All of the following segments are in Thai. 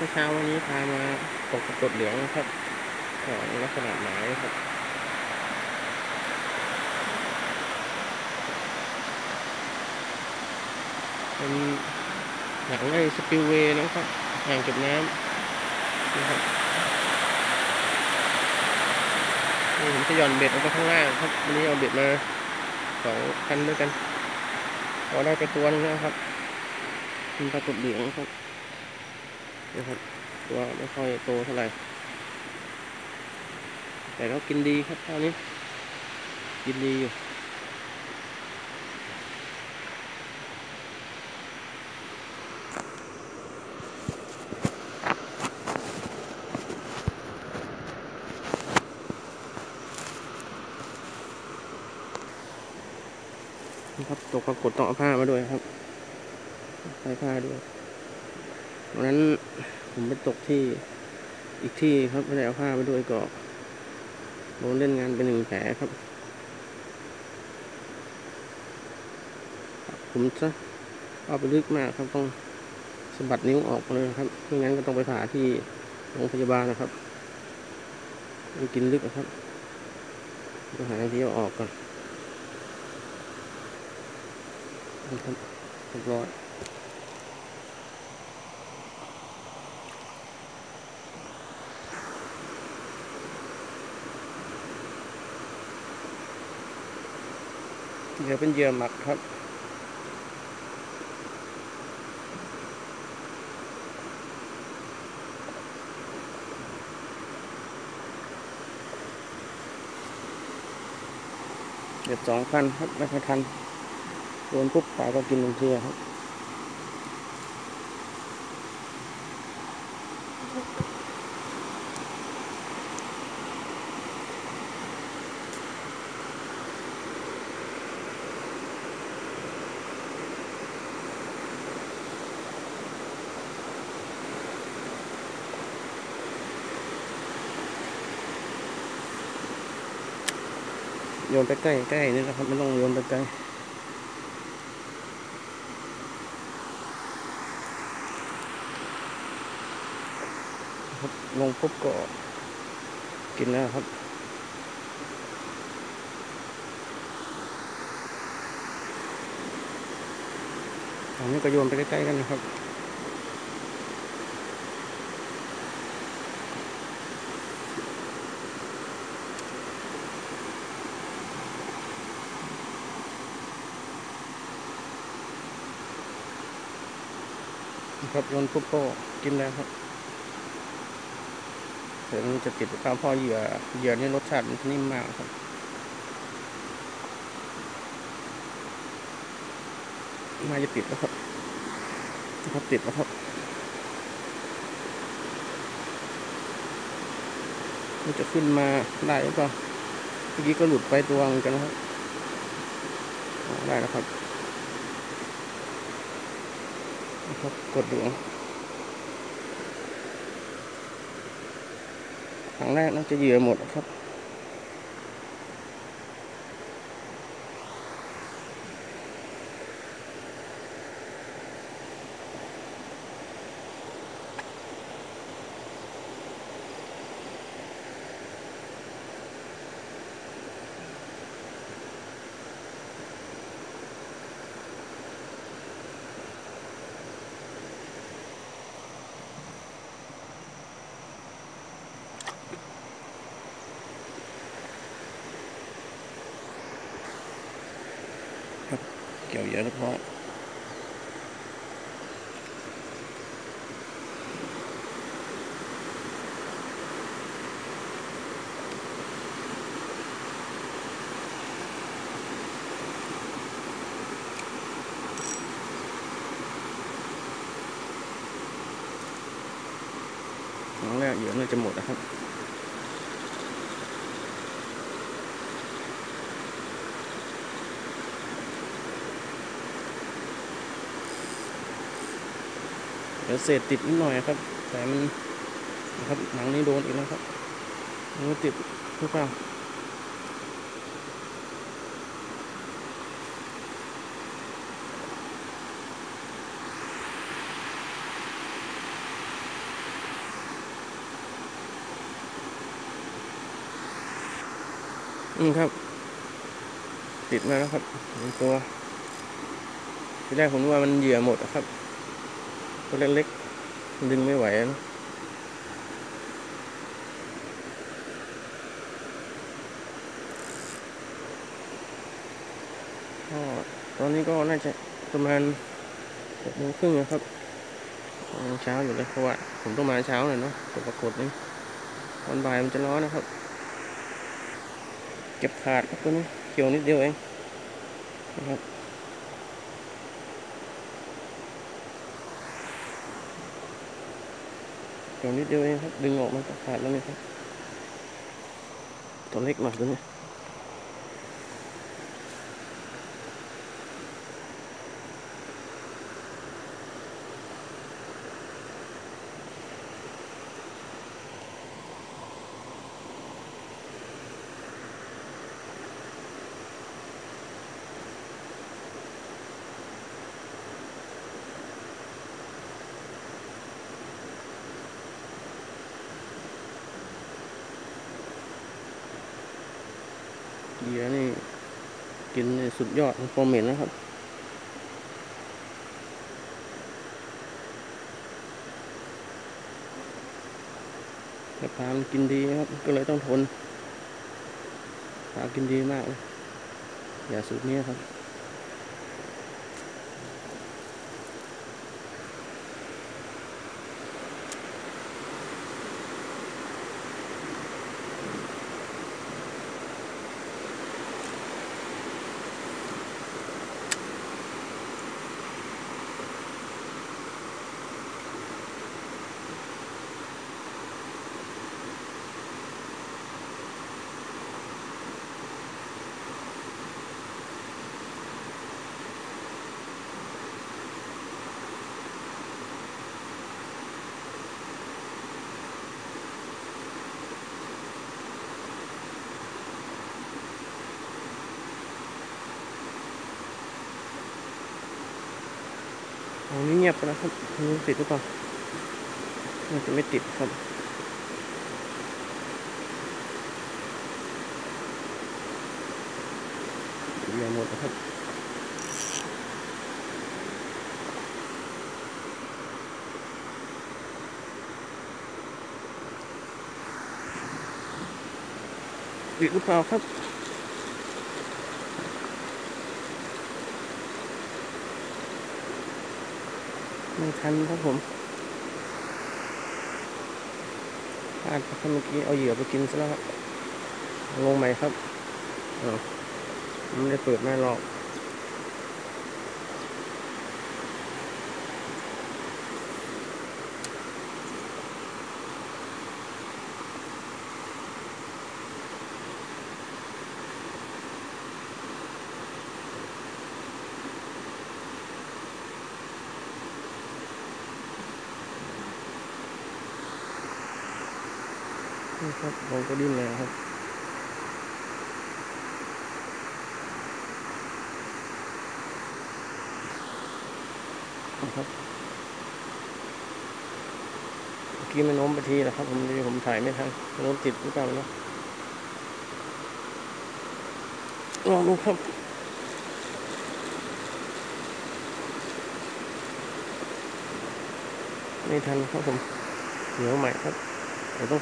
เช้าวันนี้พามาตกกดเหลืองนะครับของลักษณะหมายครับเป็นหลังไอ้สปิลเวย์นะครับอ่างเก็บน้ำนะครับนี่ผมจะหย่อนเบ็ดลงไปข้างล่างครับวันนี้เอาเบ็ดมาสองคันด้วยกันพอได้ไปตัวนึงแล้วครับเป็นปลากดเหลืองครับ นะครับตัวไม่ค่อยโตเท่าไหร่ แต่ก็กินดีครับตอนนี้ กินดีอยู่นะครับตกปรากฏต้องเอาผ้ามาด้วยครับใส่ผ้าด้วย วันนั้นผมไปตกที่อีกที่ครับไม่ได้เอาผ้ามาด้วยก็โดนเล่นงานเป็นหนึ่งแผลครับ ผมจะเอาไปลึกมากครับต้องสะบัดนิ้วออกเลยครับไม่งั้นก็ต้องไปผ่าที่โรงพยาบาลนะครับมันกินลึกนะครับต้องหาที่เอาออกก่อนนะครับเรียบร้อย เหยื่อเป็นเหยื่อหมักครับ เด็ดสองพันครับไม่ค่อยทันโดนปุ๊บปลาก็กินลงเทียครับ โยนไปใกล้ใกล้นี่นะครับไม่ต้องโยนไปไกลครับลงปุ๊บก็กินแล้วครับอันนี้ก็โยนไปใกล้ๆกันนะครับ ครับโยนปุ๊บก็กินแล้วครับเดี๋ยวมันจะติดตามพ่อเหยื่อเหยื่อนี่รสชาติมันนิ่มมากครับน่าจะติดแล้วครับครับติดแล้วครับมันจะขึ้นมาได้หรือเปล่าเมื่อกี้ก็หลุดไปตัวเหมือนกันครับได้แล้วครับ นะครับกดดูครั้งแรกน่าจะเหยื่อหมดครับ เกี่ยวเยอะเรียบ ดี๋ยวเศษติดนิดหน่อยครับ แต่มันนะครับหนังนี้โดนอีกแล้วครับมันติดหรือเปล่าอืมครับ ติดมาแล้วครับตัวที่แรกผมว่ามันเหยื่อหมดครับ ตัวเล็กๆ ดึงไม่ไหวนะตอนนี้ก็น่าจะประมาณหกโมงครึ่งนะครับเช้าอยู่เลยเพราะว่าผมต้องมาเช้าหน่อยเนาะตกปรากฏนี่ตอนบ่ายมันจะร้อนนะครับ เก็บขาดครับตัวนี้เขียวนิดเดียวเองนะครับ เขียวนิดเดียวเองครับ ดึงออกมันก็ขาดแล้วนี่ครับ ตัวเล็กหน่อยตัวนี้ เหยื่อนี่กินนี่ สุดยอดโปรเมนนะครับ แต่ปลามันกินดีครับ ก็เลยต้องทน ปลากินดีมากเลยอย่าสูตรนี้ครับ ยบไปแล้วครับอันนี้ติดหรือเปล่าน่าจะไม่ติดครับเหลือหมดนะครับติดหรือเปล่าครับ ไม่ทันครับผมพลาดครับเมื่อกี้เอาเหยื่อไปกินซะแล้วครับลงใหม่ครับอ้าวไม่ได้เปิดไม่หรอก ครับลงก็ดิ้นเลยครับนะครับเมื่อกี้มันโน้มไปทีนะครับ ผมดีผมถ่ายไม่ทันโน้มติดหรือเปล่าเนาะลองดูครับไม่ทันครับผม เหนียวใหม่ครับ เดี๋ยวต้อ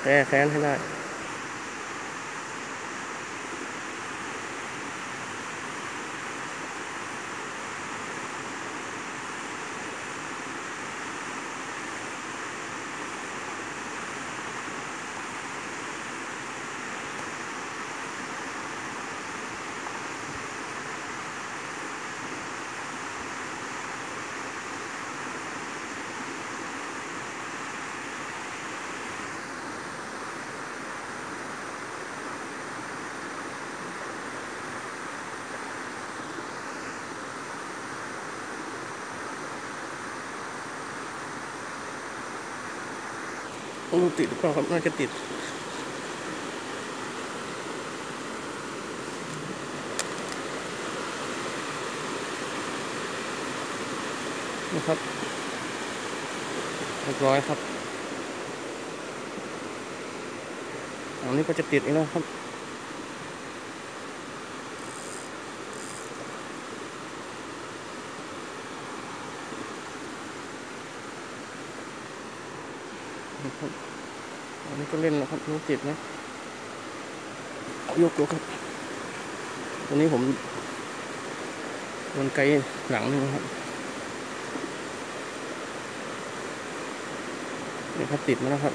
โอ้ติดหรือเปล่าครับน่าจะติดนะครับเรียบร้อยครับอันนี้ก็จะติดอีกแล้วครับ นะครับ อันนี้ก็เล่นแล้วครับนี่ติดนะยกยกครับตัวนี้ผมโดนไกลหลังหนึงครับนี่ครับติดมาแล้วครับ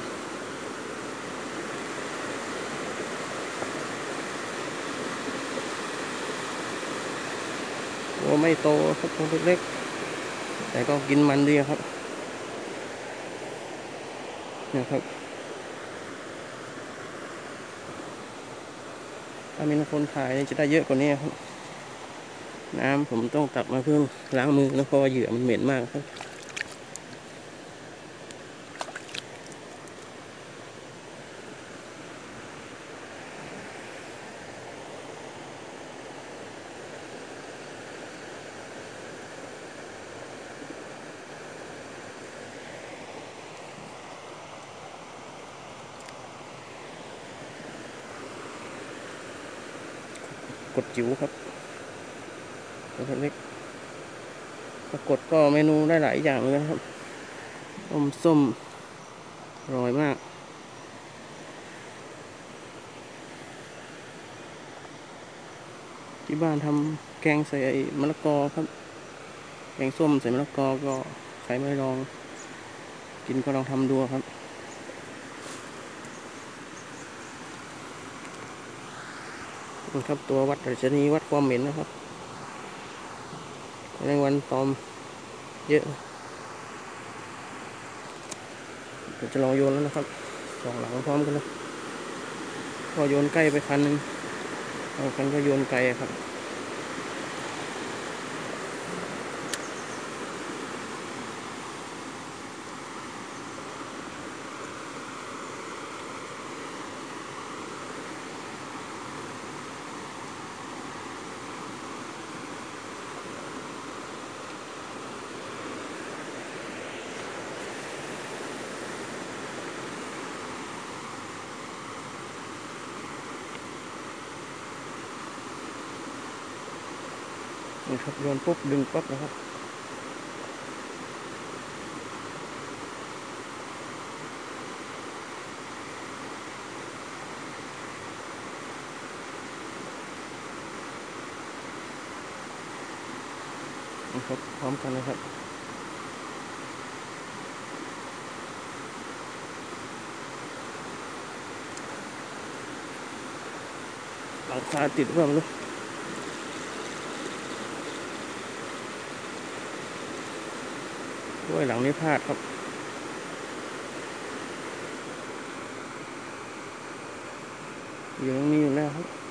ตัวไม่โตครับตัวเล็กๆแต่ก็กินมันดีครับเนี่ยครับามีคนถ่ายจะได้เยอะกว่านี้ครับ น้ำผมต้องตักมาเพิ่งล้างมือนะเพราะว่าเหยื่อมันเหม็นมากครับ ดจิ๋วครับตัวเล็กปรากฏก็เมนูได้หลายอย่างเลยนะครับต้มส้มอร่อยมากที่บ้านทำแกงใส่มะละกอครับ แกงส้มใส่มะละกอก็ใครไม่ลอง กินก็ลองทำดูครับ นะครับ ตัววัดรัชนีวัดความเหม็นนะครับแมลงวันตอมเยอะจะลองโยนแล้วนะครับสองหลังพร้อมกันเลยพอโยนใกล้ไปคันหนึ่งเอาคันก็โยนไกลครับ ครับโยนปุ๊บดึงปั๊บนะครับนี่ครับพร้อมกันนะครับหลังคาติดหรือเปล่าไม่รู้ ด้วยหลังนี้พลาดครับ อยู่ตรงนี้อยู่แล้วครับ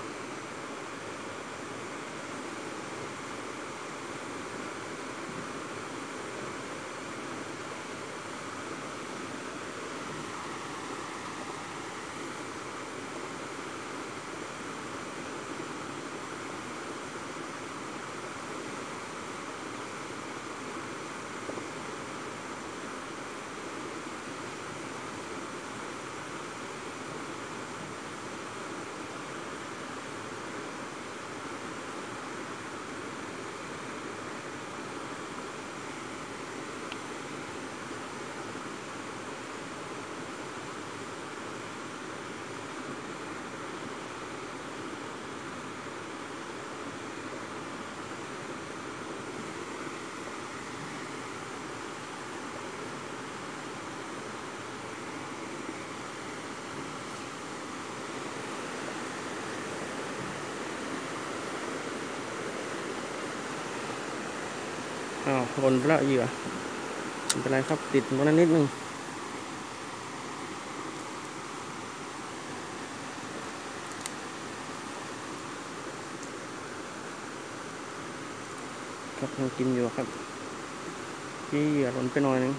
อ้าวหล่นไปแล้วเหยื่อเป็นไรครับติดตรงนั้นนิดนึงครับยังกินอยู่ครับที่เหยื่อหล่นไปหน่อยนึง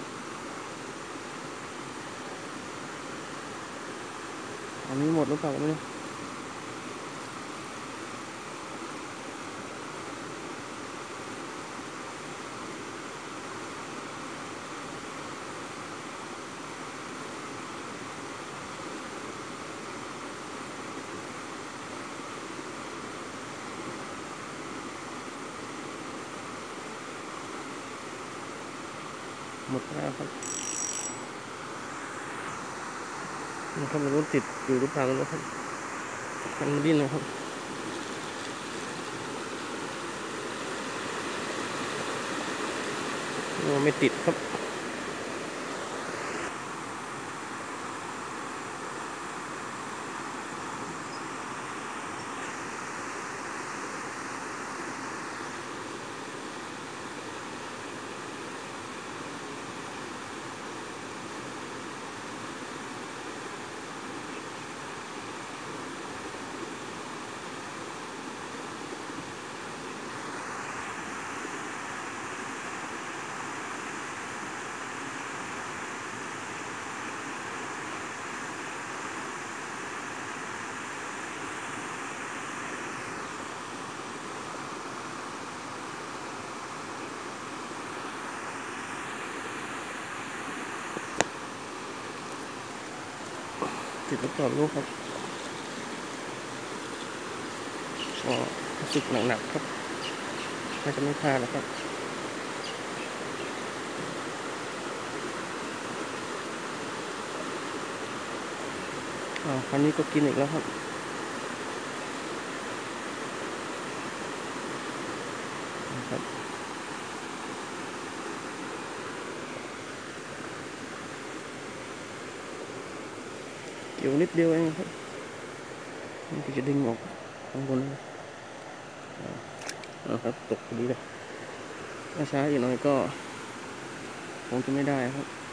อันนี้หมดหรือเปล่าไม่รู้หมดแล้วครับ นะ ครับไม่รู้ติดอยู่หรือเปล่าไม่รู้ครับคันมันดิ้นนะครับโอ้ไม่ติดครับ ติดแล้วก่อนลูกครับก็รู้สึกหนักๆครับน่าจะไม่พลาดนะครับอ่าคราวนี้ก็กินอีกแล้วครับ เกี่ยวนิดเดียวเองครับมันจะดึงออกข้างบนนะครับตกพอดีเลยถ้าช้าอีกหน่อยก็คงจะไม่ได้ครับ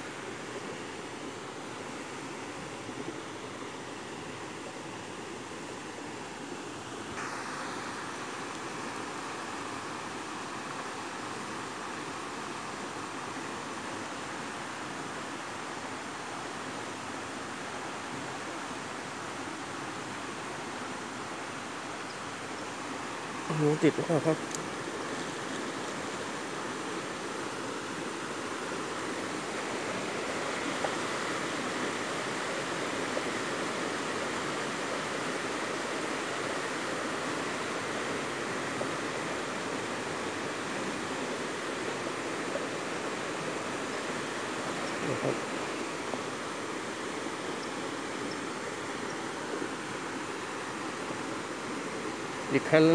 โอ้โหติดแล้วครับอีกคัน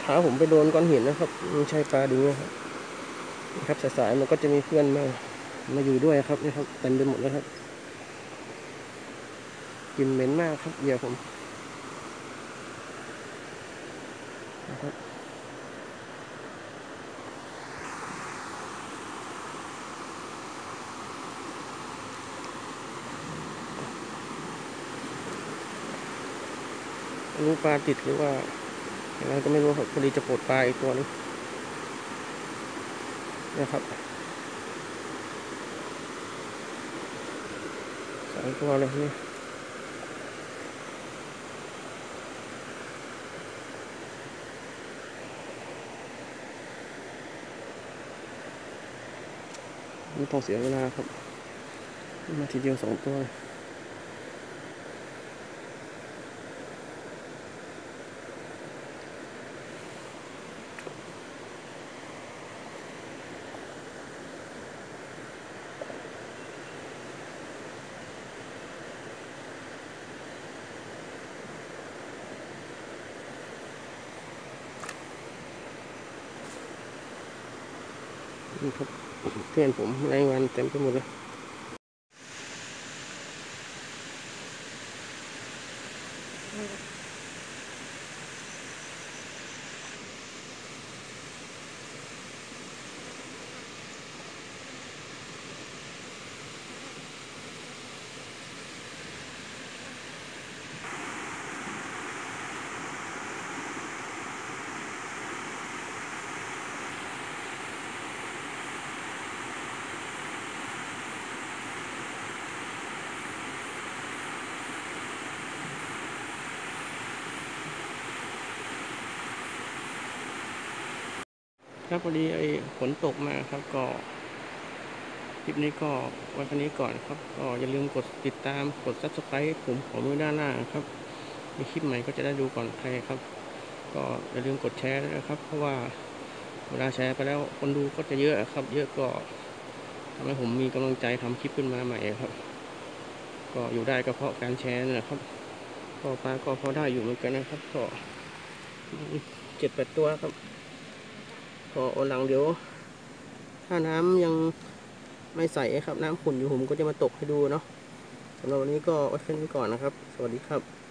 เท้า ผมไปโดนก้อนหินนะครับไม่ใช่ปลาดึงนะครับนะครับสายๆมันก็จะมีเพื่อนมามาอยู่ด้วยครับนี่ครับเต็มไปหมดแล้วครับกลินเหม็นมากครับเหยื่อผมนะครับอันนี้ปลาติดหรือว่า อะไรก็ไม่รู้ครับพอดีจะปลดปลาอีกตัวนึงนะครับสองตัวเลยนี่ไม่ต้องเสียเวลาครับ มาทีเดียวสองตัวเลย นี่ครับเพื่อนผมรายวันเต็มไปหมดเลย ครับพอดีไอ้ฝนตกมาครับก็คลิปนี้ก็ไว้แค่นี้ก่อนครับ ก็อย่าลืมกดติดตามกด subscribe ผมขอมือด้านล่างครับ มีคลิปใหม่ก็จะได้ดูก่อนใครครับ ก็อย่าลืมกดแชร์ด้วยนะครับ เพราะว่าเวลาแชร์ไปแล้วคนดูก็จะเยอะครับ เยอะก็ทำให้ผมมีกำลังใจทำคลิปขึ้นมาใหม่ครับ ก็อยู่ได้ก็เพราะการแชร์นะครับก็ปลาก็พอได้อยู่เหมือนกันนะครับ ก็เจ็ดแปดตัวครับ ก็วันหลังเดี๋ยว ถ้าน้ำยังไม่ใสครับน้ำขุ่นอยู่ผมก็จะมาตกให้ดูเนาะสำหรับวันนี้ก็ไว้แค่นี้ก่อนนะครับ สวัสดีครับ